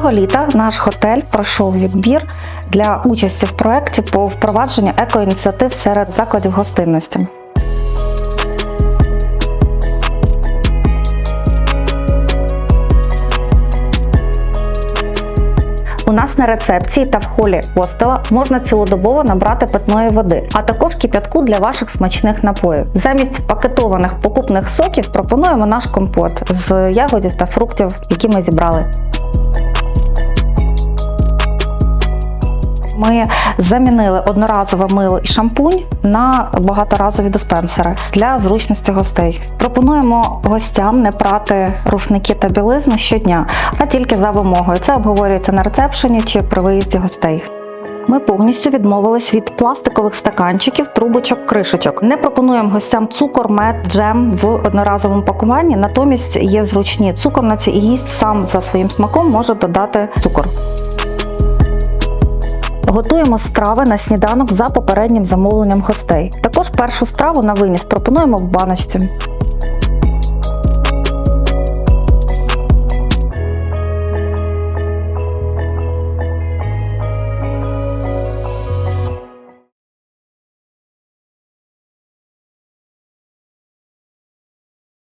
Цього літа наш готель пройшов відбір для участі в проєкті по впровадженню екоініціатив серед закладів гостинності. У нас на рецепції та в холі хостела можна цілодобово набрати питної води, а також кип'ятку для ваших смачних напоїв. Замість пакетованих покупних соків пропонуємо наш компот з ягодів та фруктів, які ми зібрали. Ми замінили одноразове мило і шампунь на багаторазові диспенсери для зручності гостей. Пропонуємо гостям не прати рушники та білизну щодня, а тільки за вимогою. Це обговорюється на рецепшені чи при виїзді гостей. Ми повністю відмовились від пластикових стаканчиків, трубочок, кришечок. Не пропонуємо гостям цукор, мед, джем в одноразовому пакуванні. Натомість є зручні цукорниці, і гість сам за своїм смаком може додати цукор. Готуємо страви на сніданок за попереднім замовленням гостей. Також першу страву на виніс пропонуємо в баночці.